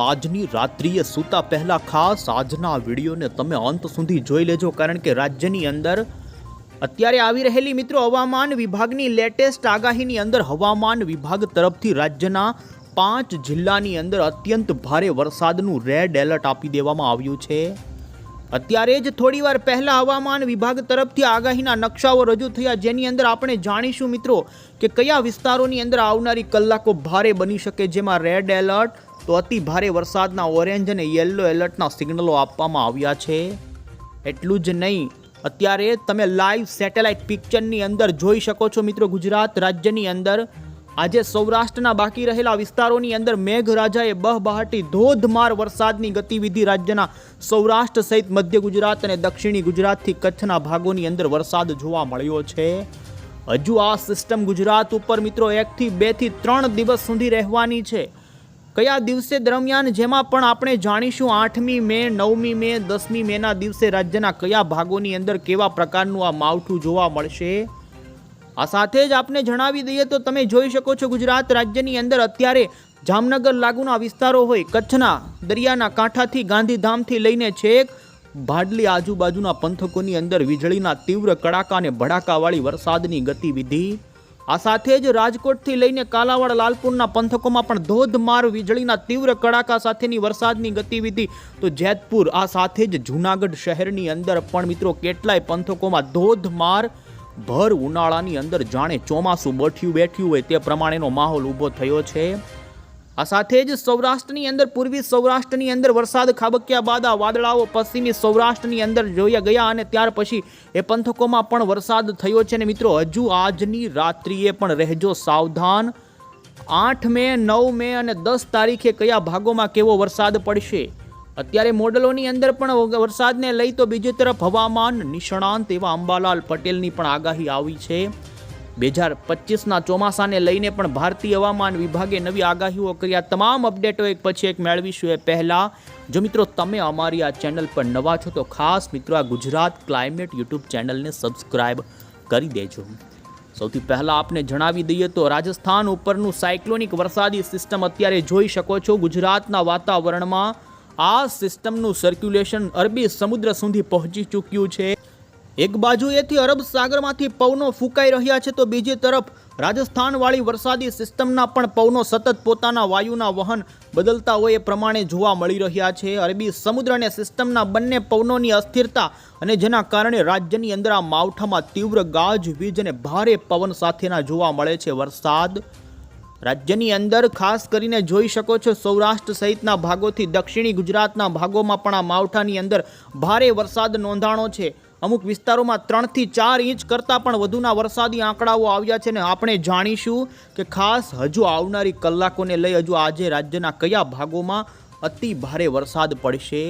આજની રાત્રિએ સૂતા પહેલા ખાસ આજના વિડીયોને તમે અંત સુધી જોઈ લેજો, કારણ કે રાજ્યની અંદર અત્યારે આવી રહેલી મિત્રો હવામાન વિભાગની લેટેસ્ટ આગાહીની અંદર હવામાન વિભાગ તરફથી રાજ્યના પાંચ જિલ્લાની અંદર અત્યંત ભારે વરસાદનું રેડ એલર્ટ આપી દેવામાં આવ્યું છે. અત્યારે જ થોડીવાર પહેલાં હવામાન વિભાગ તરફથી આગાહીના નકશાઓ રજૂ થયા, જેની અંદર આપણે જાણીશું મિત્રો કે કયા વિસ્તારોની અંદર આવનારી કલાકો ભારે બની શકે, જેમાં રેડ એલર્ટ તો અતિ ભારે વરસાદના ઓરેન્જ અને યલો એલર્ટના સિગ્નલો આપવામાં આવ્યા છે. એટલું જ નહીં, અત્યારે તમે લાઈવ સેટેલાઇટ પિક્ચરની અંદર જોઈ શકો છો મિત્રો ગુજરાત રાજ્યની અંદર. આજે સૌરાષ્ટ્રના બાકી રહેલા વિસ્તારોની અંદર મેઘરાજાએ બહબહાટી ધોધમાર વરસાદની ગતિવિધિ રાજ્યના સૌરાષ્ટ્ર સહિત મધ્ય ગુજરાત અને દક્ષિણી ગુજરાતથી કચ્છના ભાગોની અંદર વરસાદ જોવા મળ્યો છે. હજુ આ સિસ્ટમ ગુજરાત ઉપર મિત્રો એકથી બેથી ત્રણ દિવસ સુધી રહેવાની છે. કયા દિવસે દરમિયાન, જેમાં પણ આપણે જાણીશું આઠમી મે, નવમી મે, દસમી મેના દિવસે રાજ્યના કયા ભાગોની અંદર કેવા પ્રકારનું આ માવઠું જોવા મળશે? આ સાથે જ આપને જણાવી દઈએ તો તમે જોઈ શકો છો ગુજરાત રાજ્યની અંદર અત્યારે જામનગર લાગુના વિસ્તારો હોય, કચ્છના, દરિયાના કાંઠાથી ગાંધીધામથી લઈને છેક ભાડલી આજુબાજુના પંથકોની અંદર વીજળીના તીવ્ર કડાકા અને ભડાકાવાળી વરસાદની ગતિવિધિ આ સાથે જ રાજકોટથી લઈને કાલાવાડ, લાલપુરના પંથકોમાં પણ ધોધમાર વીજળીના તીવ્ર કડાકા સાથેની વરસાદની ગતિવિધિ. તો જેતપુર, આ સાથે જ જૂનાગઢ શહેરની અંદર પણ મિત્રો કેટલાય પંથકોમાં ધોધમાર ભર ઉનાળાની અંદર જાણે ચોમાસું બઠ્યું બેઠ્યું હોય તે પ્રમાણેનો માહોલ ઊભો થયો છે. આ સાથે જ સૌરાષ્ટ્રની અંદર, પૂર્વી સૌરાષ્ટ્રની અંદર વરસાદ ખાબક્યા બાદ આ વાદળાઓ પશ્ચિમી સૌરાષ્ટ્રની અંદર જોયા ગયા અને ત્યાર પછી એ પંથકોમાં પણ વરસાદ થયો છે. ને મિત્રો, હજુ આજની રાત્રિએ પણ રહેજો સાવધાન. આઠ મે, નવ મે અને દસ તારીખે કયા ભાગોમાં કેવો વરસાદ પડશે? અત્યારે મોડલોની અંદર પણ વરસાદને લઈ તો બીજી તરફ હવામાન નિષ્ણાંત એવા અંબાલાલ પટેલની પણ આગાહી આવી છે. બે હજાર પચીસના ચોમાસાને લઈને પણ ભારતીય હવામાન વિભાગે નવી આગાહીઓ કર્યા. તમામ અપડેટો એક પછી એક મેળવીશું. એ પહેલાં, જો મિત્રો તમે અમારી આ ચેનલ પર નવા છો, તો ખાસ મિત્રો આ ગુજરાત ક્લાઇમેટ યુટ્યુબ ચેનલને સબસ્ક્રાઇબ કરી દેજો. સૌથી પહેલાં આપને જણાવી દઈએ તો રાજસ્થાન ઉપરનું સાયક્લોનિક વરસાદી સિસ્ટમ અત્યારે જોઈ શકો છો. ગુજરાતના વાતાવરણમાં આ સિસ્ટમનું સર્ક્યુલેશન અરબી સમુદ્ર સુધી પહોંચી ચૂક્યું છે. એક બાજુએથી અરબ સાગરમાંથી પવનો ફૂંકાઈ રહ્યા છે, તો બીજી તરફ રાજસ્થાનવાળી વરસાદી સિસ્ટમના પણ પવનો સતત પોતાના વાયુના વહન બદલતા હોય એ પ્રમાણે જોવા મળી રહ્યા છે. અરબી સમુદ્ર અને સિસ્ટમના બંને પવનોની અસ્થિરતા અને જેના કારણે રાજ્યની અંદર આ માવઠામાં તીવ્ર ગાજવીજ અને ભારે પવન સાથેના જોવા મળે છે. વરસાદ રાજ્યની અંદર ખાસ કરીને જોઈ શકો છો, સૌરાષ્ટ્ર સહિતના ભાગોથી દક્ષિણી ગુજરાતના ભાગોમાં પણ આ માવઠાની અંદર ભારે વરસાદ નોંધાણો છે. અમુક વિસ્તારોમાં ત્રણથી ચાર ઇંચ કરતાં પણ વધુના વરસાદી આંકડાઓ આવ્યા છે ને આપણે જાણીશું કે ખાસ હજુ આવનારી કલાકોને લઈ હજુ આજે રાજ્યના કયા ભાગોમાં અતિ ભારે વરસાદ પડશે.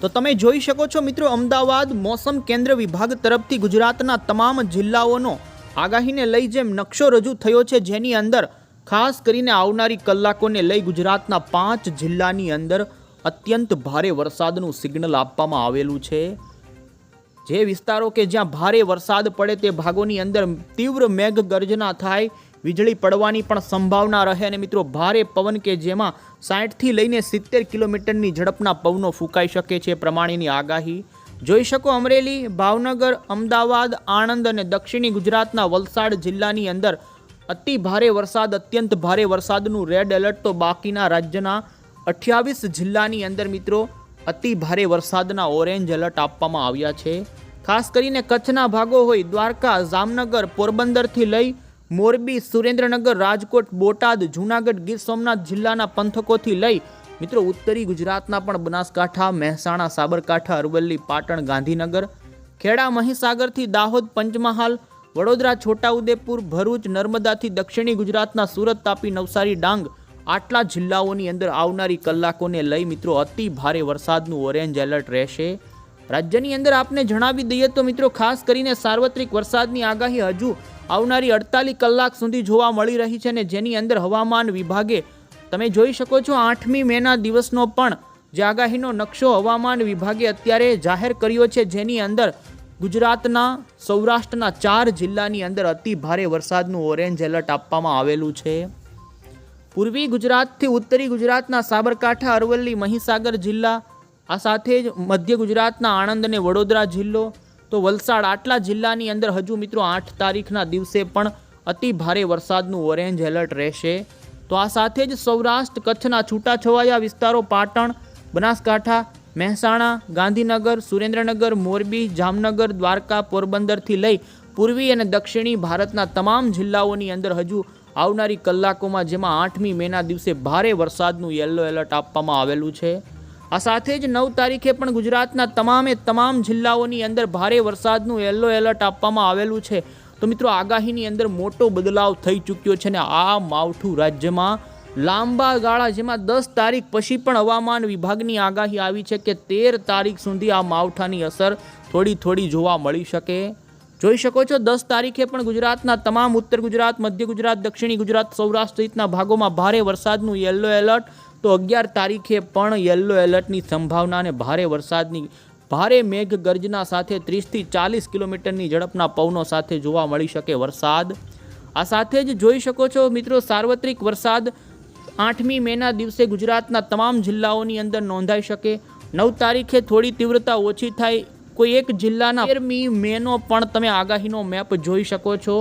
તો તમે જોઈ શકો છો મિત્રો, અમદાવાદ, મોસમ કેન્દ્ર વિભાગ તરફથી ગુજરાતના તમામ જિલ્લાઓનો આગાહીને લઈ જેમ નકશો રજૂ થયો છે. જેની અંદર ખાસ કરીને આવનારી કલાકોને લઈ ગુજરાતના પાંચ જિલ્લાની અંદર અત્યંત ભારે વરસાદનું સિગ્નલ આપવામાં આવેલું છે. જે વિસ્તારો કે જ્યાં ભારે વરસાદ પડે તે ભાગોની અંદર તીવ્ર મેઘ ગર્જના થાય, વીજળી પડવાની પણ સંભાવના રહે અને મિત્રો ભારે પવન કે જેમાં સાઠથી લઈને સિત્તેર કિલોમીટરની ઝડપના પવનો ફૂંકાઈ શકે છે પ્રમાણેની આગાહી. જોઈ શકો અમરેલી, ભાવનગર, અમદાવાદ, આણંદ અને દક્ષિણી ગુજરાતના વલસાડ જિલ્લાની અંદર અતિ ભારે વરસાદ, અત્યંત ભારે વરસાદનું રેડ એલર્ટ તો બાકીના રાજ્યના અઠ્યાવીસ જિલ્લાની અંદર મિત્રો અતિ ભારે વરસાદના ઓરેન્જ એલર્ટ આપવામાં આવ્યા છે. ખાસ કરીને કચ્છના ભાગો હોય દ્વારકા, જામનગર, પોરબંદરથી લઈ મોરબી, સુરેન્દ્રનગર, રાજકોટ, બોટાદ, જૂનાગઢ, ગીર સોમનાથ જિલ્લાના પંથકોથી લઈ મિત્રો ઉત્તરી ગુજરાતના પણ બનાસકાંઠા, મહેસાણા, સાબરકાંઠા, અરવલ્લી, પાટણ, ગાંધીનગર, ખેડા, મહીસાગરથી દાહોદ, પંચમહાલ, વડોદરા, છોટાઉદેપુર, ભરૂચ, નર્મદાથી દક્ષિણી ગુજરાતના સુરત તાપી નવસારી, ડાંગ આટલા જિલ્લાઓની અંદર આવનારી કલાકોને લઈ મિત્રો અતિ ભારે વરસાદનું ઓરેન્જ એલર્ટ રહેશે. રાજ્યની અંદર આપને જણાવી દઈએ તો મિત્રો ખાસ કરીને સાર્વત્રિક વરસાદની આગાહી હજુ આવનારી અડતાલીસ કલાક સુધી જોવા મળી રહી છે ને જેની અંદર હવામાન વિભાગે તમે જોઈ શકો છો આઠમી મેના દિવસનો પણ જે આગાહીનો નકશો હવામાન વિભાગે અત્યારે જાહેર કર્યો છે જેની અંદર ગુજરાતના, સૌરાષ્ટ્રના ચાર જિલ્લાની અંદર અતિ ભારે વરસાદનું ઓરેન્જ એલર્ટ આપવામાં આવેલું છે. પૂર્વી ગુજરાતથી ઉત્તરી ગુજરાતના સાબરકાંઠા, અરવલ્લી, મહીસાગર જિલ્લા, આ સાથે જ મધ્ય ગુજરાતના આણંદ અને વડોદરા જિલ્લો. તો વલસાડ આટલા જિલ્લાની અંદર હજુ મિત્રો આઠ તારીખના દિવસે પણ અતિ ભારે વરસાદનું ઓરેન્જ એલર્ટ રહેશે. તો આ સાથે જ સૌરાષ્ટ્ર, કચ્છના છૂટાછવાયા વિસ્તારો પાટણ, બનાસકાંઠા, મહેસાણા, ગાંધીનગર, સુરેન્દ્રનગર, મોરબી, જામનગર, દ્વારકા, પોરબંદરથી લઈ પૂર્વી અને દક્ષિણી ભારતના તમામ જિલ્લાઓની અંદર હજુ આવનારી કલાકોમાં જેમાં આઠમી મેના દિવસે ભારે વરસાદનું યલો એલર્ટ આપવામાં આવેલું છે. આ સાથે જ નવ તારીખે પણ ગુજરાતના તમામે તમામ જિલ્લાઓની અંદર ભારે વરસાદનું યલો એલર્ટ આપવામાં આવેલું છે. તો મિત્રો, આગાહીની અંદર મોટો બદલાવ થઈ ચૂક્યો છે ને આ માવઠું રાજ્યમાં. લાંબા ગાળા જેમાં દસ તારીખ પછી પણ હવામાન વિભાગની આગાહી આવી છે કે તેર તારીખ સુધી આ માવઠાની અસર થોડી થોડી જોવા મળી શકે. જોઈ શકો છો, દસ તારીખે પણ ગુજરાતના તમામ ઉત્તર ગુજરાત, મધ્ય ગુજરાત, દક્ષિણી ગુજરાત, સૌરાષ્ટ્ર સહિતના ભાગોમાં ભારે વરસાદનું યલો એલર્ટ. તો અગિયાર તારીખે પણ યલો એલર્ટની સંભાવના અને ભારે વરસાદની, ભારે મેઘ ગર્જના સાથે ત્રીસથી ચાલીસ કિલોમીટરની ઝડપના પવનો સાથે જોવા મળી શકે વરસાદ. આ સાથે જ જોઈ શકો છો મિત્રો, સાર્વત્રિક વરસાદ આઠમી મેના દિવસે ગુજરાતના તમામ જિલ્લાઓની અંદર નોંધાઈ શકે. નવ તારીખે થોડી તીવ્રતા ઓછી થાય કોઈ એક જિલ્લાના તેરમી મેનો પણ તમે આગાહીનો મેપ જોઈ શકો છો.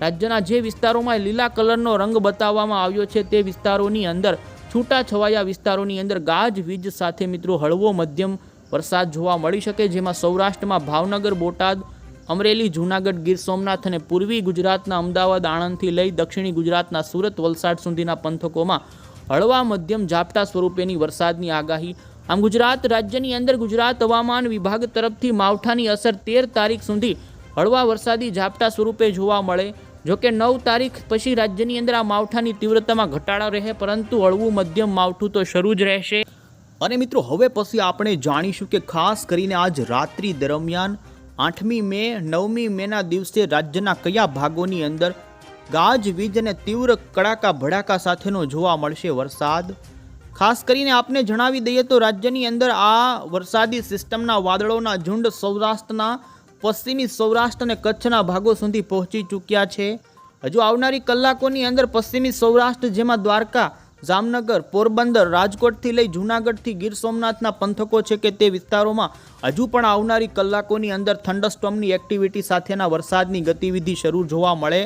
રાજ્યના જે વિસ્તારોમાં લીલા કલરનો રંગ બતાવવામાં આવ્યો છે તે વિસ્તારોની અંદર છૂટા છવાયા વિસ્તારોની અંદર ગાજવીજ સાથે મિત્રો હળવો મધ્યમ વરસાદ જોવા મળી શકે જેમાં સૌરાષ્ટ્રમાં ભાવનગર, બોટાદ, અમરેલી, જૂનાગઢ, ગીર સોમનાથ અને પૂર્વી ગુજરાતના અમદાવાદ, આણંદથી લઈ દક્ષિણી ગુજરાતના સુરત વલસાડ સુધીના પંથકોમાં હળવા મધ્યમ ઝાપટા સ્વરૂપેની વરસાદની આગાહી આમ ગુજરાત રાજ્યની અંદર ગુજરાત હવામાન વિભાગ તરફથી માવઠાની અસર તેર તારીખ સુધી હળવા વરસાદી ઝાપટા સ્વરૂપે જોવા મળે. જોકે નવ તારીખ પછી રાજ્યની અંદર આ માવઠાની તીવ્રતામાં ઘટાડો રહે, પરંતુ હળવું મધ્યમ માવઠું તો શરૂ જ રહેશે. અને મિત્રો, હવે પછી આપણે જાણીશું કે ખાસ કરીને આજ રાત્રિ દરમિયાન આઠમી મે, નવમી મેના દિવસે રાજ્યના કયા ભાગોની અંદર ગાજવીજ અને તીવ્ર કડાકા ભડાકા સાથેનો જોવા મળશે વરસાદ. ખાસ કરીને આપને જણાવી દઈએ તો રાજ્યની અંદર આ વરસાદી સિસ્ટમના વાદળોના ઝુંડ સૌરાષ્ટ્રના, પશ્ચિમી સૌરાષ્ટ્ર અને કચ્છના ભાગો સુધી પહોંચી ચૂક્યા છે. હજુ આવનારી કલાકોની અંદર પશ્ચિમી સૌરાષ્ટ્ર જેમાં દ્વારકા, જામનગર, પોરબંદર, રાજકોટથી લઈ જૂનાગઢથી ગીર સોમનાથના પંથકો છે કે તે વિસ્તારોમાં હજુ પણ આવનારી કલાકોની અંદર થંડરસ્ટોમની એક્ટિવિટી સાથેના વરસાદની ગતિવિધિ શરૂ જોવા મળે.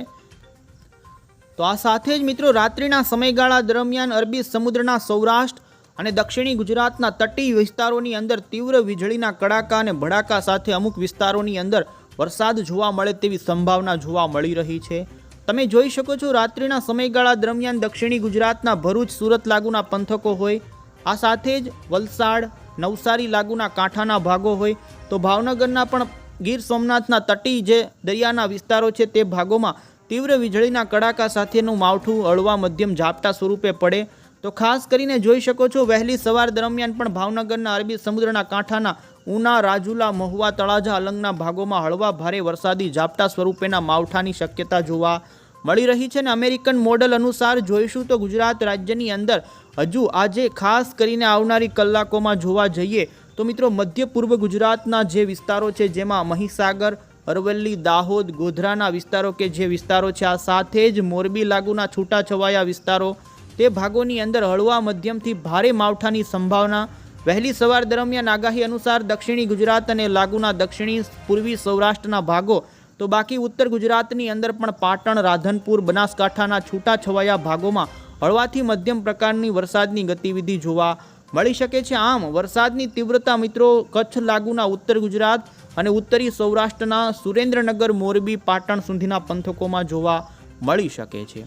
તો આ સાથે જ મિત્રો રાત્રિના સમયગાળા દરમિયાન અરબી સમુદ્રના સૌરાષ્ટ્ર અને દક્ષિણી ગુજરાતના તટીય વિસ્તારોની અંદર તીવ્ર વીજળીના કડાકા અને ભડાકા સાથે અમુક વિસ્તારોની અંદર વરસાદ જોવા મળે તેવી સંભાવના જોવા મળી રહી છે. તમે જોઈ શકો છો રાત્રિના સમયગાળા દરમિયાન દક્ષિણી ગુજરાતના ભરૂચ, સુરત લાગુના પંથકો હોય, આ સાથે જ વલસાડ, નવસારી લાગુના કાંઠાના ભાગો હોય, તો ભાવનગરના પણ ગીર સોમનાથના તટી જે દરિયાના વિસ્તારો છે તે ભાગોમાં તીવ્ર વીજળીના કડાકા સાથેનું માવઠું હળવા મધ્યમ ઝાપટા સ્વરૂપે પડે. તો ખાસ કરીને જોઈ શકો છો, વહેલી સવાર દરમિયાન પણ ભાવનગરના અરબી સમુદ્રના કાંઠાના ઉના, રાજુલા, મહુવા, તળાજા અલંગના ભાગોમાં હળવા ભારે વરસાદી ઝાપટા સ્વરૂપેના માવઠાની શક્યતા જોવા મળી રહી છે ને અમેરિકન મોડલ અનુસાર જોઈશું તો ગુજરાત રાજ્યની અંદર હજુ આજે ખાસ કરીને આવનારી કલાકોમાં જોવા જઈએ. તો મિત્રો, મધ્ય પૂર્વ ગુજરાતના જે વિસ્તારો છે, જેમાં મહીસાગર અરવલ્લી, દાહોદ, ગોધરાના વિસ્તારો કે જે વિસ્તારો છે, આ સાથે જ મોરબી લાગુના છૂટાછવાયા વિસ્તારો. તે ભાગોની અંદર હળવા મધ્યમથી ભારે માવઠાની સંભાવના. વહેલી સવાર દરમિયાન આગાહી અનુસાર દક્ષિણી ગુજરાત અને લાગુના દક્ષિણી, પૂર્વી સૌરાષ્ટ્રના ભાગો. તો બાકી ઉત્તર ગુજરાતની અંદર પણ પાટણ, રાધનપુર, બનાસકાંઠાના છૂટાછવાયા ભાગોમાં હળવાથી મધ્યમ પ્રકારની વરસાદની ગતિવિધિ જોવા મળી શકે છે. આમ વરસાદની તીવ્રતા મિત્રો કચ્છ, લાગુના, ઉત્તર ગુજરાત અને ઉત્તરી સૌરાષ્ટ્રના સુરેન્દ્રનગર, મોરબી, પાટણ સુધીના પંથકોમાં જોવા મળી શકે છે.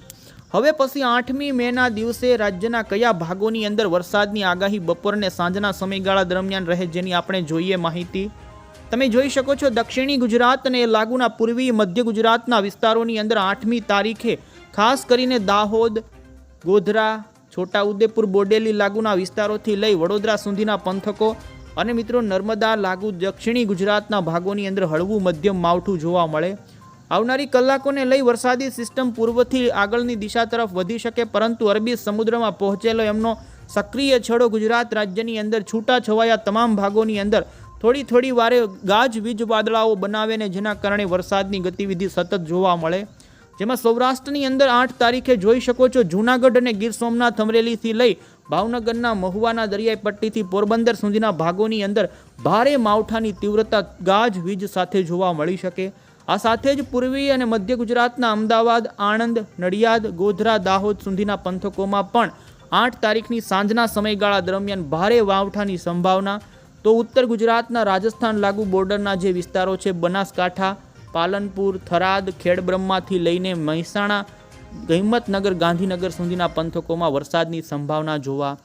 હવે પછી આઠમી મેના દિવસે રાજ્યના કયા ભાગોની અંદર વરસાદની આગાહી બપોરને સાંજના સમયગાળા દરમિયાન રહે જેની આપણે જોઈએ માહિતી? તમે જોઈ શકો છો, દક્ષિણી ગુજરાત અને લાગુના પૂર્વી મધ્ય ગુજરાતના વિસ્તારોની અંદર આઠમી તારીખે ખાસ કરીને દાહોદ, ગોધરા, છોટાઉદેપુર, બોડેલી, લાગુના વિસ્તારોથી લઈ વડોદરા સુધીના પંથકો અને મિત્રો નર્મદા, લાગુ, દક્ષિણી ગુજરાતના ભાગોની અંદર હળવું મધ્યમ માવઠું જોવા મળે. આવનારી કલાકોને લઈ વરસાદી સિસ્ટમ પૂર્વથી આગળની દિશા તરફ વધી શકે, પરંતુ અરબી સમુદ્રમાં પહોંચેલો એમનો સક્રિય છેડો ગુજરાત રાજ્યની અંદર છૂટા છવાયા તમામ ભાગોની અંદર થોડી થોડી વારે ગાજ, વીજ વાદળાઓ બનાવે ને જેના કારણે વરસાદની ગતિવિધિ સતત જોવા મળે. જેમાં સૌરાષ્ટ્રની અંદર આઠ તારીખે જોઈ શકો છો, જૂનાગઢ અને ગીર સોમનાથ અમરેલીથી લઈ ભાવનગરના મહુવાના દરિયાઈ પટ્ટીથી પોરબંદર સુધીના ભાગોની અંદર ભારે માવઠાની તીવ્રતા ગાજવીજ સાથે જોવા મળી શકે. આ સાથે જ પૂર્વી અને મધ્ય ગુજરાતના અમદાવાદ, આણંદ, નડિયાદ, ગોધરા, દાહોદ સુધીના પંથકોમાં પણ આઠ તારીખની સાંજના સમયગાળા દરમિયાન ભારે વાવઠાની સંભાવના. તો ઉત્તર ગુજરાતના રાજસ્થાન લાગુ બોર્ડરના જે વિસ્તારો છે, બનાસકાંઠા, પાલનપુર, થરાદ, ખેડબ્રહ્માથી લઈને મહેસાણા હિંમતનગર ગાંધીનગર સુધીના પંથકોમાં વરસાદની સંભાવના જોવા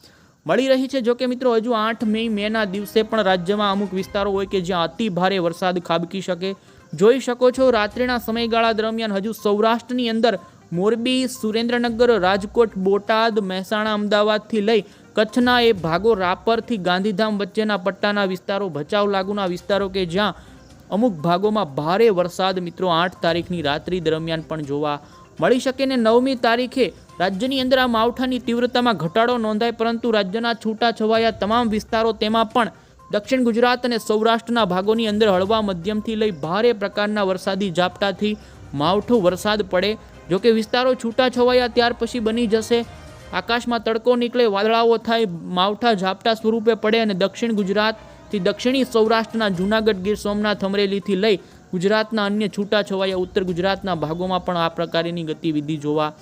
મળી રહી છે. જોકે મિત્રો, હજુ આઠ મે મેના દિવસે પણ રાજ્યમાં અમુક વિસ્તારો હોય કે જ્યાં અતિ ભારે વરસાદ ખાબકી શકે. જોઈ શકો છો, રાત્રિના સમયગાળા દરમિયાન હજુ સૌરાષ્ટ્રની અંદર મોરબી, સુરેન્દ્રનગર, રાજકોટ, બોટાદ, મહેસાણા, અમદાવાદથી લઈ કચ્છના એ ભાગો રાપરથી ગાંધીધામ વચ્ચેના પટ્ટાના વિસ્તારો, ભચાઉ લાગુના વિસ્તારો કે જ્યાં અમુક ભાગોમાં ભારે વરસાદ મિત્રો આઠ તારીખની રાત્રિ દરમિયાન પણ જોવા મળી શકે ને નવમી તારીખે રાજ્યની અંદર આ માવઠાની તીવ્રતામાં ઘટાડો નોંધાય, પરંતુ રાજ્યના છૂટા છવાયા તમામ વિસ્તારો તેમાં પણ દક્ષિણ ગુજરાત અને સૌરાષ્ટ્રના ભાગોની અંદર હળવા મધ્યમથી લઈ ભારે પ્રકારના વરસાદી ઝાપટાથી માવઠું વરસાદ પડે. જોકે વિસ્તારો છૂટા છવાયા ત્યાર પછી બની જશે. આકાશમાં તડકો નીકળે, વાદળાઓ થાય, માવઠા ઝાપટા સ્વરૂપે પડે અને દક્ષિણ ગુજરાતથી દક્ષિણી સૌરાષ્ટ્રના જૂનાગઢ ગીર સોમનાથ અમરેલીથી લઈ ગુજરાતના અન્ય છૂટાછવાયા ઉત્તર ગુજરાતના ભાગોમાં પણ આ પ્રકારની ગતિવિધિ જોવા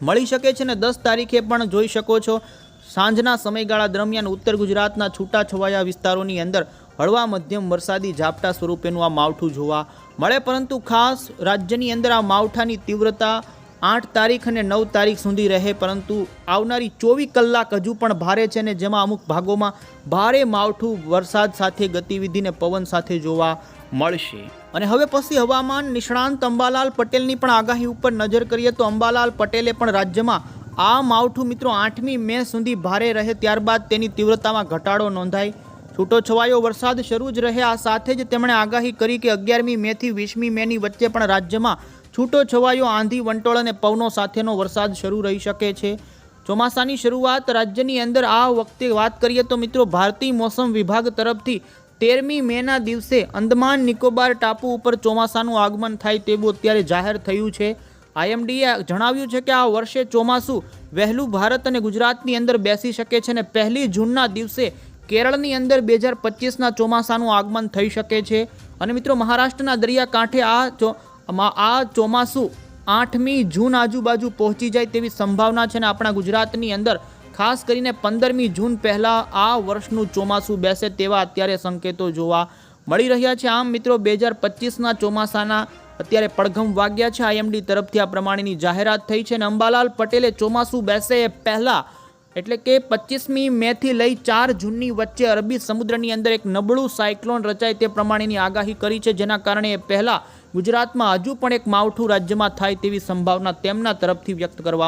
મળી શકે છે ને દસ તારીખે પણ જોઈ શકો છો. સાંજના સમયગાળા દરમિયાન ઉત્તર ગુજરાતના છૂટાછવાયા વિસ્તારોની અંદર હળવા મધ્યમ વરસાદી ઝાપટા સ્વરૂપેનું આ માવઠું જોવા મળે, પરંતુ ખાસ રાજ્યની અંદર આ માવઠાની તીવ્રતા આઠ તારીખ અને નવ તારીખ સુધી રહે, પરંતુ આવનારી ચોવીસ કલાક હજુ પણ ભારે છે ને જેમાં અમુક ભાગોમાં ભારે માવઠું વરસાદ સાથે ગતિવિધિને પવન સાથે જોવા મળશે. અને હવે પછી હવામાન નિષ્ણાંત અંબાલાલ પટેલની પણ આગાહી ઉપર નજર કરીએ તો અંબાલાલ પટેલે પણ રાજ્યમાં આ માવઠું મિત્રો આઠમી મે સુધી ભારે રહે ત્યારબાદ તેની તીવ્રતામાં ઘટાડો નોંધાય. છૂટોછવાયો વરસાદ શરૂ જ રહે આ સાથે જ તેમણે આગાહી કરી કે અગિયારમી મેથી વીસમી મેની વચ્ચે પણ રાજ્યમાં છૂટોછવાયો આંધી, વંટોળ અને પવનો સાથેનો વરસાદ શરૂ રહી શકે છે. ચોમાસાની શરૂઆત રાજ્યની અંદર આ વખતે વાત કરીએ તો મિત્રો ભારતીય મોસમ વિભાગ તરફથી તેરમી મેના દિવસે અંદમાન નિકોબાર ટાપુ ઉપર ચોમાસાનું આગમન થાય તેવું અત્યારે જાહેર થયું છે. આઈએમડીએ જણાવ્યું છે કે આ વર્ષે ચોમાસું વહેલું ભારત અને ગુજરાતની અંદર બેસી શકે છે અને પહેલી જૂનના દિવસે કેરળની અંદર બે હજાર પચીસના ચોમાસાનું આગમન થઈ શકે છે. અને મિત્રો, મહારાષ્ટ્રના દરિયાકાંઠે આ ચો આ ચોમાસું આઠમી જૂન આજુબાજુ પહોંચી જાય તેવી સંભાવના છે ને આપણા ગુજરાતની અંદર ખાસ કરીને પંદરમી જૂન પહેલાં આ વર્ષનું ચોમાસું બેસે તેવા અત્યારે સંકેતો જોવા મળી રહ્યા છે. આમ મિત્રો, બે હજાર પચીસના ચોમાસાના અત્યારે પડઘમ વાગ્યા છે. આઈએમડી તરફથી આ પ્રમાણેની જાહેરાત થઈ છે અને અંબાલાલ પટેલે ચોમાસું બેસે એ પહેલાં, એટલે કે પચીસમી મેથી લઈ ચાર જૂનની વચ્ચે અરબી સમુદ્રની અંદર એક નબળું સાયક્લોન રચાય તે પ્રમાણેની આગાહી કરી છે. જેના કારણે પહેલાં ગુજરાતમાં હજુ પણ એક માવઠું રાજ્યમાં થાય તેવી સંભાવના તેમના તરફથી વ્યક્ત કરવામાં